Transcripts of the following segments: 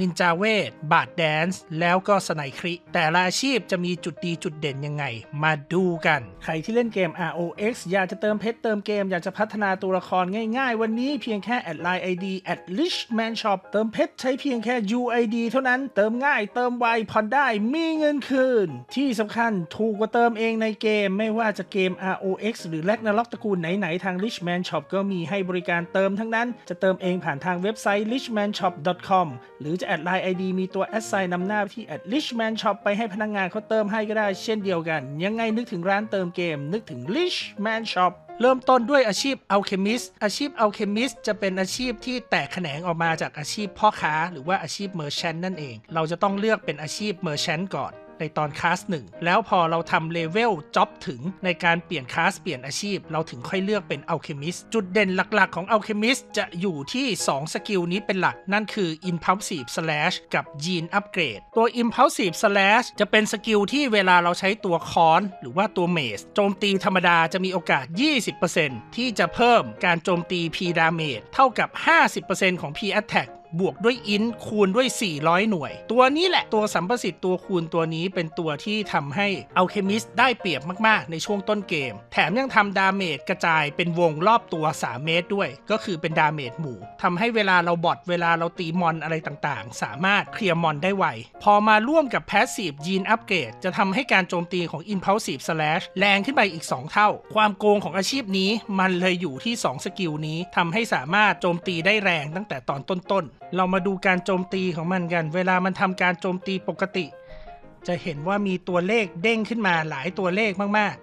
นินจาเวท บาดแดนซ์ แล้วก็สไนคริ แต่ละอาชีพจะมีจุดดีจุดเด่นยังไง มาดูกัน ใครที่เล่นเกม ROX อยากจะเติมเพชรเติมเกม อยากจะพัฒนาตัวละครง่ายๆ วันนี้เพียงแค่แอดไลน์ ID at Richman Shop เติมเพชรใช้เพียงแค่ UID เท่านั้น เติมง่ายเติมไวผ่อนได้มีเงินคืน ที่สำคัญถูกกว่าเติมเองในเกม ไม่ว่าจะเกม ROX หรือ Ragnarok ตระกูลไหนๆทาง Richman Shop ก็มีให้บริการเติมทั้งนั้น จะเติมเองผ่านทางเว็บไซต์ richmanshop.com หรือจะแอดไลน์ ID มีตัว a s s i g n นำหน้าที่ at richman shop ไปให้พนักงงานเขาเติมให้ก็ได้เช่นเดียวกัน ยังไงนึกถึงร้านเติมเกม นึกถึง richman shop เริ่มต้นด้วยอาชีพ alchemist อาชีพ alchemist จะเป็นอาชีพที่แตกแขนงออกมาจากอาชีพพ่อค้า หรือว่าอาชีพ merchant นั่นเอง เราจะต้องเลือกเป็นอาชีพ merchant ก่อน ในตอนคลาสหนึ่งแล้วพอเราทำเลเวลจ็อบถึงในการเปลี่ยนคลาสเปลี่ยนอาชีพ เราถึงค่อยเลือกเป็นอัลเคมิสจุดเด่นหลักๆของอัลเคมิสจะอยู่ที่ 2 สกิลนี้เป็นหลัก นั่นคือ Impulsive Slash กับ Gene Upgrade ตัว Impulsive Slash จะเป็นสกิลที่เวลาเราใช้ตัวคอน หรือว่าตัวเมสโจมตีธรรมดาจะมีโอกาส 20%ที่จะเพิ่มการโจมตี P Damage เท่ากับ 50%ของ P Attack บวกด้วยอินคูณด้วย 400 หน่วย ตัวนี้แหละตัวสัมประสิทธิ์ตัวคูณตัวนี้เป็นตัวที่ทำให้อัลเคมิสได้เปรียบมาก ๆ ในช่วงต้นเกม แถมยังทำดาเมจกระจายเป็นวงรอบตัว 3 เมตรด้วย ก็คือเป็นดาเมจหมู่ทำให้เวลาเราบอดเวลาเราตีมอนอะไรต่างๆ สามารถเคลียร์มอนได้ไว พอมาร่วมกับ Passive Gene Upgrade จะทำให้การโจมตีของ Impulsive Slash แรงขึ้นไปอีก 2 เท่า ความโกงของอาชีพนี้มันเลยอยู่ที่ 2 สกิลนี้ทำให้สามารถโจมตีได้แรงตั้งแต่ตอนต้นๆ เรามาดูการโจมตีของมันกัน เวลามันทำการโจมตีปกติ จะเห็นว่ามีตัวเลขเด้งขึ้นมาหลายตัวเลขมาก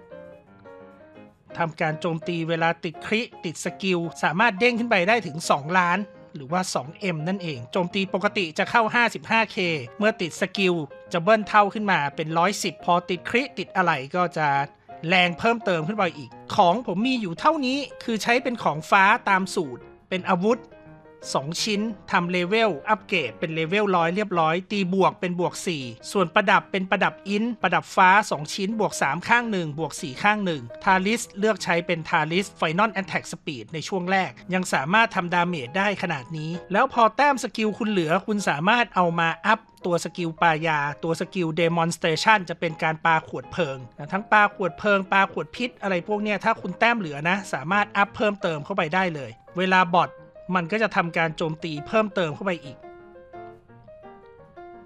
ๆทำการโจมตีเวลาติดคริติดสกิล สามารถเด้งขึ้นไปได้ถึง 2 ล้าน หรือว่า 2M นั่นเอง โจมตีปกติจะเข้า 55K เมื่อติดสกิลจะเบิ้ลเท่าขึ้นมาเป็น 110 พอติดคริติดอะไรก็จะแรงเพิ่มเติมขึ้นไปอีก ของผมมีอยู่เท่านี้คือใช้เป็นของฟ้าตามสูตร เป็นอาวุธ 2 ชิ้นทำเลเวลอัปเกรดเป็นเลเวลร้อยเรียบร้อย ตีบวกเป็นบวก 4 ส่วนประดับเป็นประดับอินประดับฟ้า 2 ชิ้นบวก 3 ข้าง 1 บวก 4 ข้าง 1 ทาริสเลือกใช้เป็นทาริสไฟนอลแอนแท็กสปีดในช่วงแรก ยังสามารถทำดาเมจได้ขนาดนี้ แล้วพอแต้มสกิลคุณเหลือคุณสามารถเอามาอัพตัวสกิลปายา ตัวสกิลเดมอนสเตชันจะเป็นการปาขวดเพลิงนะทั้งปาขวดเพลิงปาขวดพิษ อะไรพวกเนี้ยถ้าคุณแต้มเหลือนะ สามารถอัพเพิ่มเติมเข้าไปได้เลย เวลาบอท มันก็จะทำการโจมตีเพิ่มเติมเข้าไปอีก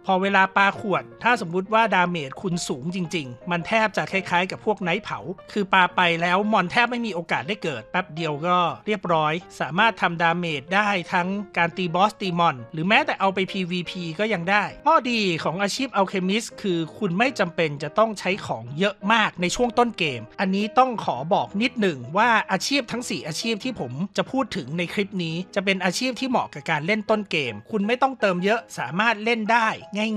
พอเวลาปาขวด ถ้าสมมุติว่าดาเมจคุณสูงจริง ๆ มันแทบจะคล้ายๆ กับพวกไนท์เผา คือปาไปแล้วมอนแทบไม่มีโอกาสได้เกิด แป๊บเดียวก็เรียบร้อย สามารถทำดาเมจได้ทั้งการตีบอสตีมอน หรือแม้แต่เอาไป PVP ก็ยังได้ ข้อดีของอาชีพอัลเคมิสคือคุณไม่จำเป็นจะต้องใช้ของเยอะมากในช่วงต้นเกม อันนี้ต้องขอบอกนิดหนึ่งว่าอาชีพทั้ง 4 อาชีพที่ผมจะพูดถึงในคลิปนี้ จะเป็นอาชีพที่เหมาะกับการเล่นต้นเกม คุณไม่ต้องเติมเยอะสามารถเล่นได้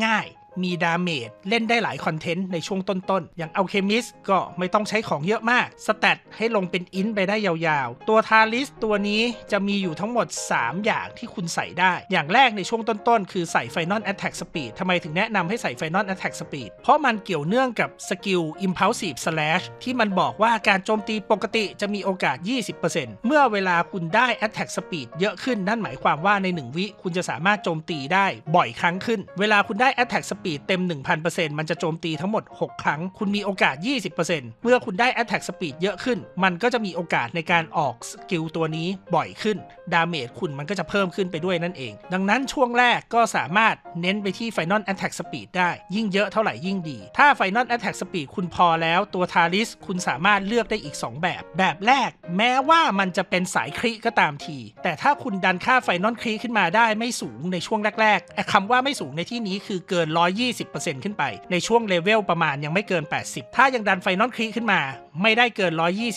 ง่าย มีดาเมจเล่นได้หลายคอนเทนต์ในช่วงต้นๆ อย่างอัลเคมิสก็ไม่ต้องใช้ของเยอะมาก สแตทให้ลงเป็นอินไปได้ยาวๆ ตัวทาริสตัวนี้จะมีอยู่ทั้งหมด 3 อย่างที่คุณใส่ได้ อย่างแรกในช่วงต้นๆ คือใส่ Final Attack Speed ทำไมถึงแนะนำให้ใส่ Final Attack Speed เพราะมันเกี่ยวเนื่องกับสกิล Impulsive Slash ที่มันบอกว่าการโจมตีปกติจะมีโอกาส 20%เมื่อเวลาคุณได้ Attack Speed เยอะขึ้นนั่นหมายความว่าใน 1 วิคุณจะสามารถโจมตีได้บ่อยครั้งขึ้น เวลาคุณได้ Attack Speed เต็ม 1,000%มันจะโจมตีทั้งหมด 6 ครั้ง คุณมีโอกาส 20%เมื่อคุณได้ Attack Speed เยอะขึ้น มันก็จะมีโอกาสในการออกสกิลตัวนี้บ่อยขึ้น ดาเมจคุณมันก็จะเพิ่มขึ้นไปด้วยนั่นเอง ดังนั้นช่วงแรกก็สามารถเน้นไปที่ Final Attack Speed ได้ ยิ่งเยอะเท่าไหร่ยิ่งดี ถ้า Final Attack Speed คุณพอแล้วตัวทาริสคุณสามารถเลือกได้อีก 2 แบบ แบบแรก แม้ว่ามันจะเป็นสายคริก็ตามที แต่ถ้าคุณดันค่าไฟนอลคริขึ้นมาได้ไม่สูงในช่วงแรกๆคำว่าไม่สูงในที่นี้คือเกิน120%ขึ้นไป ในช่วงเลเวลประมาณยังไม่เกิน 80 ถ้ายังดันไฟนอลคริขึ้นมา ไม่ได้เกิน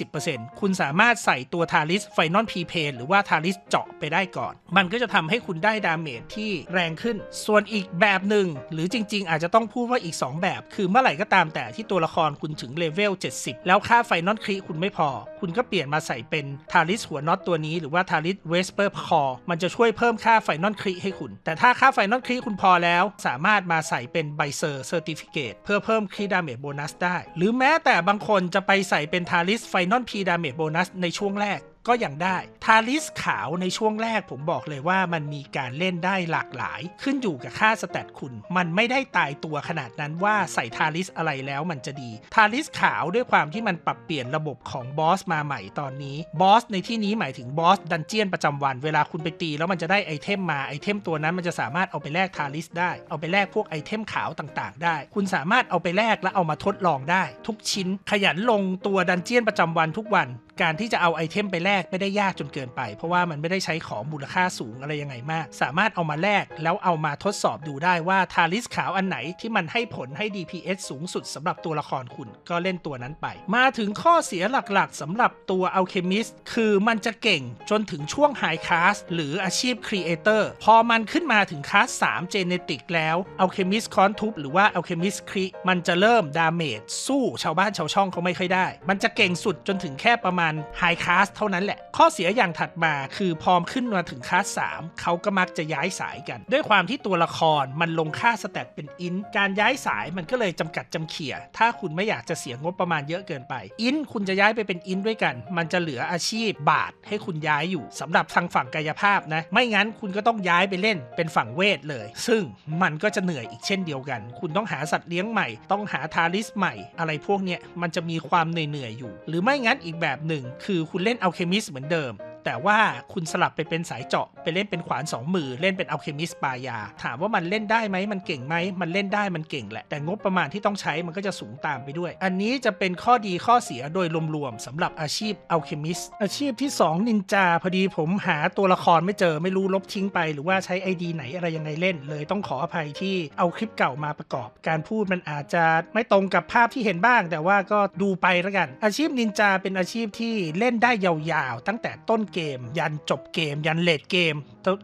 120%คุณสามารถใส่ตัวทาริสไฟนอลพีเพนหรือว่าทาริสเจาะไปได้ก่อน มันก็จะทำให้คุณได้ดาเมจที่แรงขึ้น ส่วนอีกแบบหนึ่ง หรือจริง ๆ อาจจะต้องพูดว่าอีก 2 แบบ คือเมื่อไหร่ก็ตามแต่ที่ตัวละครคุณถึงเลเวล 70 แล้วค่าไฟนอลคริคุณไม่พอ คุณก็เปลี่ยนมาใส่เป็นทาริสหัวน็อตตัวนี้หรือว่าทาริสเวสเปอร์คอมันจะช่วยเพิ่มค่าไฟนอลคริให้คุณ แต่ถ้าค่าไฟนอลคริคุณพอแล้ว สามารถมาใส่เป็นไบเซอร์เซอร์ติฟิเคตเพื่อเพิ่มคริดาเมจโบนัสได้ หรือแม้แต่บางคนจะไปใส่เป็นทาริสไฟนอลพีดาเมจโบนัสในช่วงแรก ก็ยังได้ ทาริสขาวในช่วงแรกผมบอกเลยว่ามันมีการเล่นได้หลากหลาย ขึ้นอยู่กับค่าสแตทคุณ มันไม่ได้ตายตัวขนาดนั้นว่าใส่ทาริสอะไรแล้วมันจะดี ทาริสขาวด้วยความที่มันปรับเปลี่ยนระบบของบอสมาใหม่ตอนนี้ บอสในที่นี้หมายถึงบอสดันเจียนประจำวัน เวลาคุณไปตีแล้วมันจะได้ไอเทมมาไอเทมตัวนั้นมันจะสามารถเอาไปแลกทาริสได้ เอาไปแลกพวกไอเทมขาวต่างๆ ได้ คุณสามารถเอาไปแลกและเอามาทดลองได้ ทุกชิ้นขยันลงตัวดันเจียนประจำวันทุกวัน การที่จะเอาไอเทมไปแลกไม่ได้ยากจนเกินไป เพราะว่ามันไม่ได้ใช้ของมูลค่าสูงอะไรยังไงมาก สามารถเอามาแลกแล้วเอามาทดสอบดูได้ว่าทาริสขาวอันไหนที่มันให้ผลให้ DPS สูงสุดสำหรับตัวละครคุณก็เล่นตัวนั้นไป มาถึงข้อเสียหลักๆสำหรับตัวอัลเคมิสคือมันจะเก่งจนถึงช่วงไฮค a าสหรืออาชีพครีเอเตอร์พอมันขึ้นมาถึงค a าส3เจเนติกแล้วอัลเคมิสคอนทุบหรือว่าอัลเคมิสครีมันจะเริ่มดาเมจสู้ชาวบ้านชาวช่องเขาไม่ค่อยได้ มันจะเก่งสุดจนถึงแค่ประมาณไฮค a าสเท่านั้นแหละ ข้อเสียอย่างถัดมาคือพอมขึ้นมาถึงค a าส3เขาก็มักจะย้ายสายกัน ด้วยความที่ตัวละครมันลงค่าสแตทเป็นอินการย้ายสายมันก็เลยจำกัดจำเขี่ย ถ้าคุณไม่อยากจะเสียงบประมาณเยอะเกินไป อินคุณจะย้ายไปเป็นอินด้วยกัน มันจะเหลืออาชีพบาทให้คุณย้ายอยู่สำหรับทางฝั่งกายภาพนะ ไม่งั้นคุณก็ต้องย้ายไปเล่นเป็นฝั่งเวทเลย ซึ่งมันก็จะเหนื่อยอีกเช่นเดียวกัน คุณต้องหาสัตว์เลี้ยงใหม่ ต้องหาทาริสใหม่ อะไรพวกเนี้ยมันจะมีความเหนื่อยๆอยู่ หรือไม่งั้นอีกแบบหนึ่งคือคุณเล่นอัลเคมิสเหมือนเดิม แต่ว่าคุณสลับไปเป็นสายเจาะไปเล่นเป็นขวานสองมือ เล่นเป็นอัลเคมิสปายา ถามว่ามันเล่นได้ไหมมันเก่งไหมมันเล่นได้มันเก่งแหละแต่งบประมาณที่ต้องใช้มันก็จะสูงตามไปด้วย อันนี้จะเป็นข้อดีข้อเสียโดยรวมๆสำหรับอาชีพอัลเคมิสอาชีพที่ 2 นินจาพอดีผมหาตัวละครไม่เจอไม่รู้ลบทิ้งไป หรือว่าใช้ ID ไหนอะไรยังไงเล่น เลยต้องขออภัยที่เอาคลิปเก่ามาประกอบ การพูดมันอาจจะไม่ตรงกับภาพที่เห็นบ้าง แต่ว่าก็ดูไปแล้วกัน อาชีพนินจาเป็นอาชีพที่เล่นได้ยาวๆ ตั้งแต่ต้นเกม ยันจบเกม ยันเลดเกม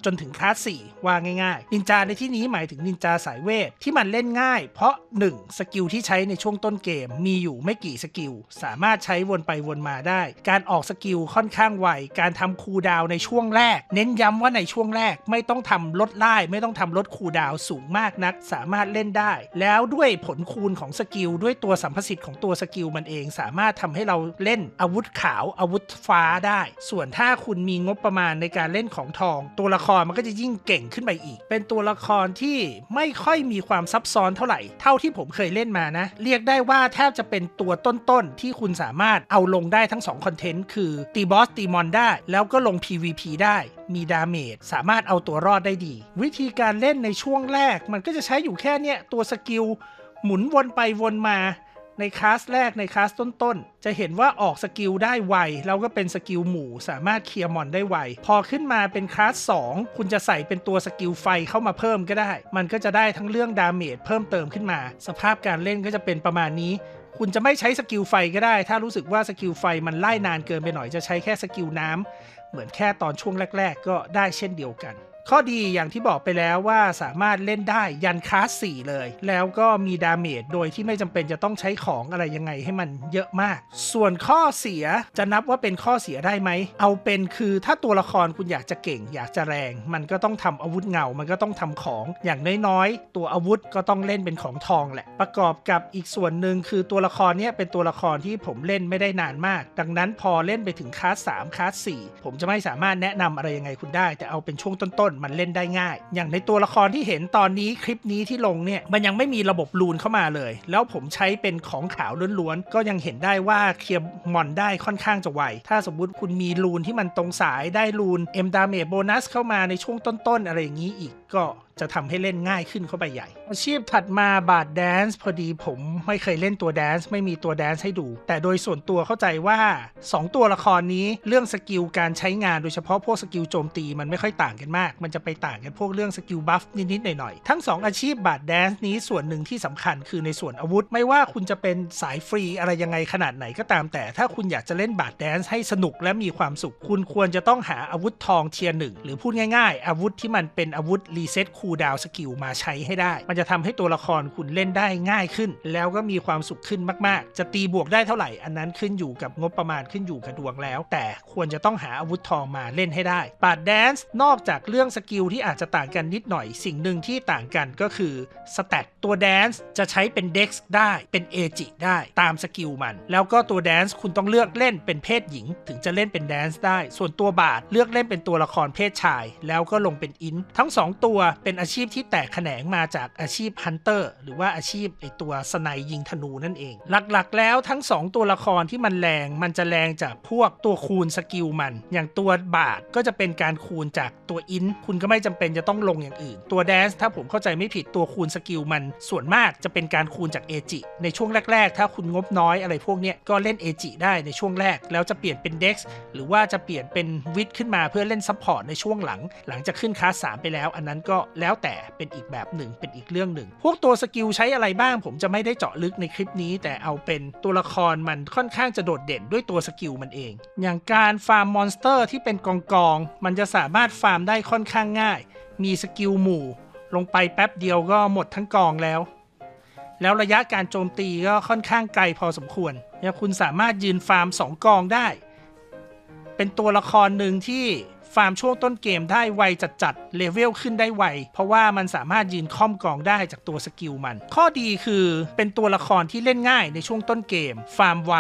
จนถึงคลาส4ว่าง่ายๆ นินจาในที่นี้หมายถึงนินจาสายเวทที่มันเล่นง่าย เพราะ 1. สกิลที่ใช้ในช่วงต้นเกม มีอยู่ไม่กี่สกิล สามารถใช้วนไปวนมาได้ การออกสกิลค่อนข้างไว การทำคูดาวในช่วงแรก เน้นย้ำว่าในช่วงแรกไม่ต้องทำลดไล่ไม่ต้องทำลดคูดาวสูงมากนัก สามารถเล่นได้ แล้วด้วยผลคูณของสกิลด้วยตัวสัมพสิทธิ์ของตัวสกิลมันเอง สามารถทำให้เราเล่นอาวุธขาวอาวุธฟ้าได้ ส่วนถ้าคุณมีงบประมาณในการเล่นของทอง ตัวละครมันก็จะยิ่งเก่งขึ้นไปอีก เป็นตัวละครที่ไม่ค่อยมีความซับซ้อนเท่าไหร่ เท่าที่ผมเคยเล่นมานะ เรียกได้ว่าแทบจะเป็นตัวต้นๆ ที่คุณสามารถเอาลงได้ทั้ง2คอนเทนต์คือตีบอสตีมอนได้ แล้วก็ลง PVP ได้มีดาเมจสามารถเอาตัวรอดได้ดี วิธีการเล่นในช่วงแรกมันก็จะใช้อยู่แค่เนี้ยตัวสกิลหมุนวนไปวนมา ในคลาสแรกในคลาสต้นๆ จะเห็นว่าออกสกิลได้ไว แล้วก็เป็นสกิลหมู่สามารถเคลียร์มอนได้ไว พอขึ้นมาเป็นคลาส 2 คุณจะใส่เป็นตัวสกิลไฟเข้ามาเพิ่มก็ได้ มันก็จะได้ทั้งเรื่องดาเมจเพิ่มเติมขึ้นมา สภาพการเล่นก็จะเป็นประมาณนี้ คุณจะไม่ใช้สกิลไฟก็ได้ ถ้ารู้สึกว่าสกิลไฟมันไล่นานเกินไปหน่อยจะใช้แค่สกิลน้ำเหมือนแค่ตอนช่วงแรก ๆ ก็ได้เช่นเดียวกัน ข้อดีอย่างที่บอกไปแล้วว่าสามารถเล่นได้ยันคลาส4เลย แล้วก็มีดาเมจโดยที่ไม่จำเป็นจะต้องใช้ของอะไรยังไงให้มันเยอะมาก ส่วนข้อเสียจะนับว่าเป็นข้อเสียได้ไหม เอาเป็นคือถ้าตัวละครคุณอยากจะเก่ง อยากจะแรง มันก็ต้องทำอาวุธเงา มันก็ต้องทำของอย่างน้อยๆ ตัวอาวุธก็ต้องเล่นเป็นของทองแหละ ประกอบกับอีกส่วนหนึ่งคือตัวละครเนี้ยเป็นตัวละครที่ผมเล่นไม่ได้นานมาก ดังนั้นพอเล่นไปถึงคลาส3คลาส4ผมจะไม่สามารถแนะนำอะไรยังไงคุณได้ แต่เอาเป็นช่วงต้นๆมันเล่นได้ง่าย อย่างในตัวละครที่เห็นตอนนี้คลิปนี้ที่ลงเนี่ยมันยังไม่มีระบบลูนเข้ามาเลย แล้วผมใช้เป็นของขาวล้วนๆก็ยังเห็นได้ว่าเคลียร์มอนได้ค่อนข้างจะไวถ้าสมมุติคุณมีลูนที่มันตรงสายได้ลูนเอ็มดาเมจโบนัสเข้ามาในช่วงต้นๆอะไรอย่างนี้อีกก็ จะทำให้เล่นง่ายขึ้นเข้าไปใหญ่ อาชีพถัดมาบาทแดนซ์พอดีผมไม่เคยเล่นตัวแดนซ์ไม่มีตัวแดนซ์ให้ดู แต่โดยส่วนตัวเข้าใจว่า 2 ตัวละครนี้เรื่องสกิลการใช้งานโดยเฉพาะพวกสกิลโจมตีมันไม่ค่อยต่างกันมาก มันจะไปต่างกันพวกเรื่องสกิลบัฟนิดๆหน่อยๆทั้ง 2 อาชีพบาทแดนซ์นี้ส่วนหนึ่งที่สำคัญคือในส่วนอาวุธ ไม่ว่าคุณจะเป็นสายฟรีอะไรยังไงขนาดไหนก็ตามแต่ ถ้าคุณอยากจะเล่นบาทแดนซ์ให้สนุกและมีความสุข คุณควรจะต้องหาอาวุธทองเทียร์หนึ่งหรือพูดง่ายๆ อาวุธที่มันเป็นอาวุธรีเซ็ตคูคูลดาวสกิลมาใช้ให้ได้ มันจะทำให้ตัวละครคุณเล่นได้ง่ายขึ้น แล้วก็มีความสุขขึ้นมาก ๆ จะตีบวกได้เท่าไหร่ อันนั้นขึ้นอยู่กับงบประมาณขึ้นอยู่กับดวงแล้ว แต่ควรจะต้องหาอาวุธทองมาเล่นให้ได้ปาดแดนซ์นอกจากเรื่องสกิลที่อาจจะต่างกันนิดหน่อย สิ่งหนึ่งที่ต่างกันก็คือสแตทตัวแดนซ์จะใช้เป็นเด็กซ์ได้เป็นเอจิได้ตามสกิลมัน แล้วก็ตัวแดนซ์คุณต้องเลือกเล่นเป็นเพศหญิง ถึงจะเล่นเป็นแดนซ์ได้ ส่วนตัวบาทเลือกเล่นเป็นตัวละครเพศชาย แล้วก็ลงเป็นอินทั้งสองตัวเป็นอาชีพที่แตกแขนงมาจากอาชีพฮันเตอร์หรือว่าอาชีพไอตัวสไนยิงธนูนั่นเอง หลักๆ แล้วทั้งสองตัวละครที่มันแรงมันจะแรงจากพวกตัวคูณสกิลมัน อย่างตัวบาทก็จะเป็นการคูณจากตัวอินคุณก็ไม่จำเป็นจะต้องลงอย่างอื่น ตัวแดนซ์ถ้าผมเข้าใจไม่ผิดตัวคูณสกิลมัน ส่วนมากจะเป็นการคูณจากเอจิในช่วงแรก ๆ ถ้าคุณงบน้อยอะไรพวกเนี้ยก็เล่นเอจิได้ในช่วงแรก แล้วจะเปลี่ยนเป็นเด็กซ์หรือว่าจะเปลี่ยนเป็นวิทขึ้นมาเพื่อเล่นซัพพอร์ตในช่วงหลัง หลังจากขึ้นคลาสสามไปแล้ว อันนั้นก็แล้วแล้วแต่เป็นอีกแบบหนึ่งเป็นอีกเรื่องหนึ่ง พวกตัวสกิลใช้อะไรบ้าง ผมจะไม่ได้เจาะลึกในคลิปนี้ แต่เอาเป็นตัวละครมันค่อนข้างจะโดดเด่นด้วยตัวสกิลมันเอง อย่างการฟาร์มมอนสเตอร์ที่เป็นกองกองมันจะสามารถฟาร์มได้ค่อนข้างง่าย มีสกิลหมู่ ลงไปแป๊บเดียวก็หมดทั้งกองแล้ว แล้วระยะการโจมตีก็ค่อนข้างไกลพอสมควรเนี่ยคุณสามารถยืนฟาร์ม 2 กองได้ เป็นตัวละครหนึ่งที่ ฟาร์มช่วงต้นเกมได้ไวจัดๆเลเวลขึ้นได้ไว เพราะว่ามันสามารถยืนค่อมกองได้จากตัวสกิลมัน ข้อดีคือเป็นตัวละครที่เล่นง่ายในช่วงต้นเกม ฟาร์มไว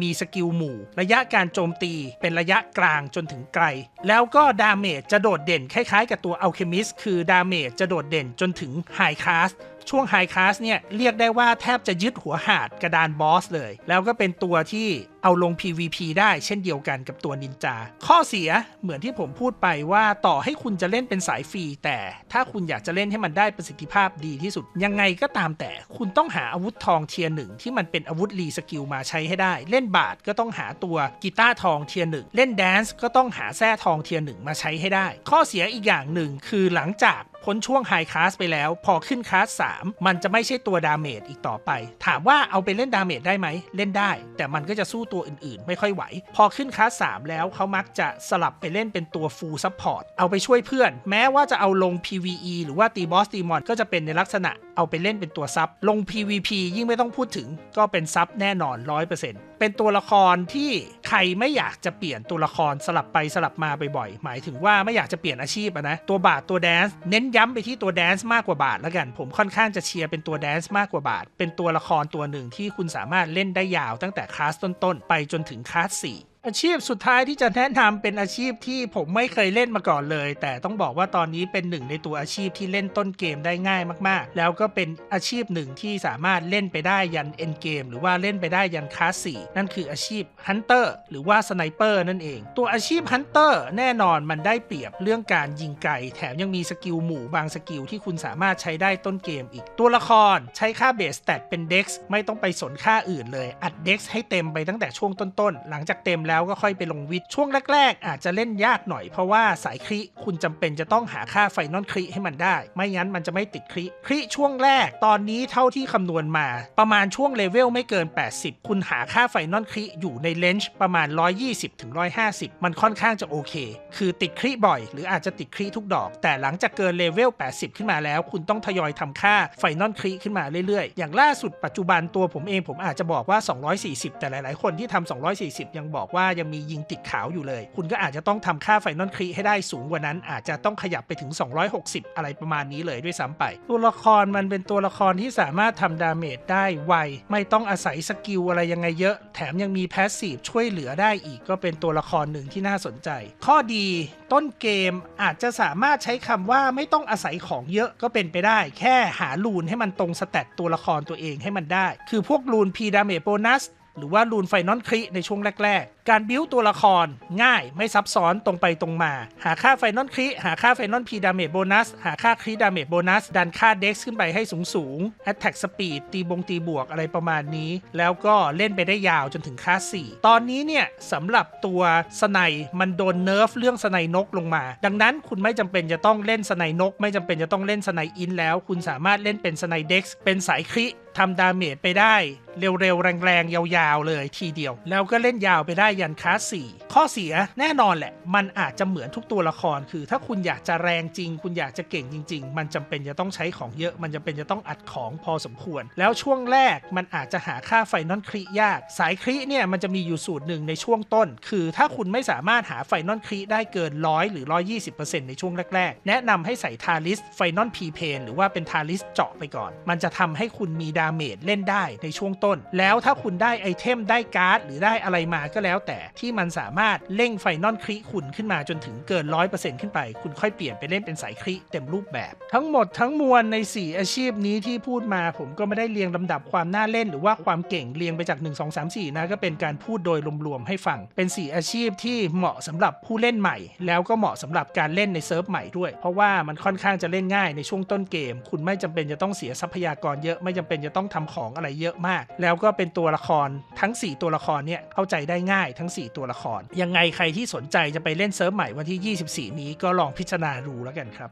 มีสกิลหมู่ ระยะการโจมตีเป็นระยะกลางจนถึงไกล แล้วก็ดาเมจจะโดดเด่นคล้ายๆ กับตัวอัลเคมิสคือดาเมจจะโดดเด่นจนถึงไฮคลาสช่วงไฮคลาสเนี่ยเรียกได้ว่าแทบจะยึดหัวหาดกระดานบอสเลย แล้วก็เป็นตัวที่เอาลง PVP ได้เช่นเดียวกันกับตัวนินจา ข้อเสียเหมือนที่ผมพูดไปว่าต่อให้คุณจะเล่นเป็นสายฟรี แต่ถ้าคุณอยากจะเล่นให้มันได้ประสิทธิภาพดีที่สุด ยังไงก็ตามแต่คุณต้องหาอาวุธทองเทียร์หนึ่งที่มันเป็นอาวุธรีสกิลมาใช้ให้ได้เล่นบาทก็ต้องหาตัวกีตาร์ทองเทียร์หนึ่งเล่นแดนซ์ก็ต้องหาแส้ทองเทียร์หนึ่งมาใช้ให้ได้ ข้อเสียอีกอย่างหนึ่งคือหลังจาก พ้นช่วงไฮคลาสไปแล้ว พอขึ้นคลาส3มันจะไม่ใช่ตัวดาเมจอีกต่อไป ถามว่าเอาไปเล่นดาเมจได้ไหมเล่นได้ แต่มันก็จะสู้ตัวอื่นๆ ไม่ค่อยไหว พอขึ้นคลาส3แล้วเขามักจะสลับไปเล่นเป็นตัวฟูลซัพพอร์ตเอาไปช่วยเพื่อน แม้ว่าจะเอาลง PVE หรือว่าตีบอสตีมอนก็จะเป็นในลักษณะเอาไปเล่นเป็นตัวซับลง PVP ยิ่งไม่ต้องพูดถึงก็เป็นซับแน่นอน 100%เป็นตัวละครที่ใครไม่อยากจะเปลี่ยนตัวละครสลับไปสลับมาบ่อยๆ หมายถึงว่าไม่อยากจะเปลี่ยนอาชีพนะ ตัวบาทตัวแดนซ์เน้นย้ำไปที่ตัวแดนซ์มากกว่าบาทแล้วกัน ผมค่อนข้างจะเชียร์เป็นตัวแดนซ์มากกว่าบาท เป็นตัวละครตัวหนึ่งที่คุณสามารถเล่นได้ยาวตั้งแต่คลาสต้นๆ ไปจนถึงคลาส4 อาชีพสุดท้ายที่จะแนะนำเป็นอาชีพที่ผมไม่เคยเล่นมาก่อนเลย แต่ต้องบอกว่าตอนนี้เป็นหนึ่งในตัวอาชีพที่เล่นต้นเกมได้ง่ายมากๆ แล้วก็เป็นอาชีพหนึ่งที่สามารถเล่นไปได้ยันเอ็นเกมหรือว่าเล่นไปได้ยันคลาสสี่นั่นคืออาชีพฮันเตอร์หรือว่าสไนเปอร์นั่นเอง ตัวอาชีพฮันเตอร์แน่นอนมันได้เปรียบเรื่องการยิงไกลแถมยังมีสกิลหมู่บางสกิลที่คุณสามารถใช้ได้ต้นเกมอีกตัวละครใช้ค่าเบสแตทเป็นเด็กซ์ไม่ต้องไปสนค่าอื่นเลยอัดเด็กซ์ให้เต็มไปตั้งแต่ช่วงต้นๆหลังจากเต็มแล้วแล้วก็ค่อยไปลงวิทย์ช่วงแรกๆ อาจจะเล่นยากหน่อยเพราะว่าสายคริคุณจำเป็นจะต้องหาค่าไฟนอลคริให้มันได้ ไม่งั้นมันจะไม่ติดคริคริช่วงแรกตอนนี้เท่าที่คำนวณมา ประมาณช่วงเลเวลไม่เกิน 80 คุณหาค่าไฟนอลคริอยู่ในเลนจ์ประมาณ 120ถึง150มันค่อนข้างจะโอเค คือติดคริบ่อย หรืออาจจะติดคริทุกดอก แต่หลังจากเกินเลเวล 80 ขึ้นมาแล้ว คุณต้องทยอยทำค่าไฟนอลคริขึ้นมาเรื่อยๆ อย่างล่าสุดปัจจุบันตัวผมเองผมอาจจะบอกว่า 240 แต่หลายๆ คนที่ทำ240 ยังบอกว่ายังมียิงติดขาวอยู่เลย คุณก็อาจจะต้องทำค่าไฟนอลครีให้ได้สูงกว่านั้น อาจจะต้องขยับไปถึง 260 อะไรประมาณนี้เลยด้วยซ้ำไป ตัวละครมันเป็นตัวละครที่สามารถทำดาเมจได้ไว ไม่ต้องอาศัยสกิลอะไรยังไงเยอะ แถมยังมีแพสซีฟช่วยเหลือได้อีกก็เป็นตัวละครหนึ่งที่น่าสนใจ ข้อดีต้นเกมอาจจะสามารถใช้คำว่าไม่ต้องอาศัยของเยอะก็เป็นไปได้ แค่หาลูนให้มันตรงสแตตตัวละครตัวเองให้มันได้ คือพวกลูน P ดาเมจโบนัส หรือว่าลูนไฟนอลคริในช่วงแรก ๆ การบิ้วตัวละครง่ายไม่ซับซ้อนตรงไปตรงมา หาค่าไฟนอลคริหาค่าไฟนอลพีดาเมจโบนัสหาค่าคริดาเมจโบนัสดันค่าเด็กขึ้นไปให้สูงสูงแอตแทกสปีดตีบงตีบวกอะไรประมาณนี้ แล้วก็เล่นไปได้ยาวจนถึงค่า 4 ตอนนี้เนี่ยสำหรับตัวสไนมันโดนเนิร์ฟเรื่องสไนนกลงมา ดังนั้นคุณไม่จำเป็นจะต้องเล่นสไนนก ไม่จำเป็นจะต้องเล่นสไนอินแล้ว คุณสามารถเล่นเป็นสไนเด็กเป็นสายคริ ทำดาเมจไปได้ เร็วๆ แรงๆ ยาวๆ เลยทีเดียว แล้วก็เล่นยาวไปได้ยันคาส4ข้อเสียแน่นอนแหละ มันอาจจะเหมือนทุกตัวละคร คือถ้าคุณอยากจะแรงจริง คุณอยากจะเก่งจริง ๆ มันจำเป็นจะต้องใช้ของเยอะ มันจำเป็นจะต้องอัดของพอสมควร แล้วช่วงแรกมันอาจจะหาค่าไฟนอลครียาก สายครีเนี่ยมันจะมีอยู่สูตรหนึ่งในช่วงต้น คือถ้าคุณไม่สามารถหาไฟนอลครีได้เกิน100หรือ 120%ในช่วงแรกๆ แนะนำให้ใส่ทาริสไฟนอลพีเพนหรือว่าเป็นทาริสเจาะไปก่อน มันจะทำให้คุณมีดาเมจเล่นได้ในช่วงต้น แล้วถ้าคุณได้ไอเทมได้การ์ด หรือได้อะไรมาก็แล้วแต่ที่มันสามารถเร่งไฟนอลครีคุณขึ้นมาจนถึงเกิน 100%ขึ้นไป คุณค่อยเปลี่ยนไปเล่นเป็นสายครีเต็มรูปแบบ ทั้งหมดทั้งมวลใน 4 อาชีพนี้ที่พูดมาผมก็ไม่ได้เรียงลำดับความน่าเล่นหรือว่าความเก่งเรียงไปจาก 1 2 3 4 นะก็เป็นการพูดโดยรวมๆให้ฟัง เป็น 4 อาชีพที่เหมาะสำหรับผู้เล่นใหม่ แล้วก็เหมาะสำหรับการเล่นในเซิร์ฟใหม่ด้วย เพราะว่ามันค่อนข้างจะเล่นง่ายในช่วงต้นเกม คุณไม่จำเป็นจะต้องเสียทรัพยากรเยอะไม่จำเป็นจะต้องทำของอะไรเยอะมาก แล้วก็เป็นตัวละครทั้ง 4 ตัวละครเนี่ยเข้าใจได้ง่ายทั้ง 4 ตัวละคร ยังไงใครที่สนใจจะไปเล่นเซิร์ฟใหม่วันที่ 24 นี้ก็ลองพิจารณาดูแล้วกันครับ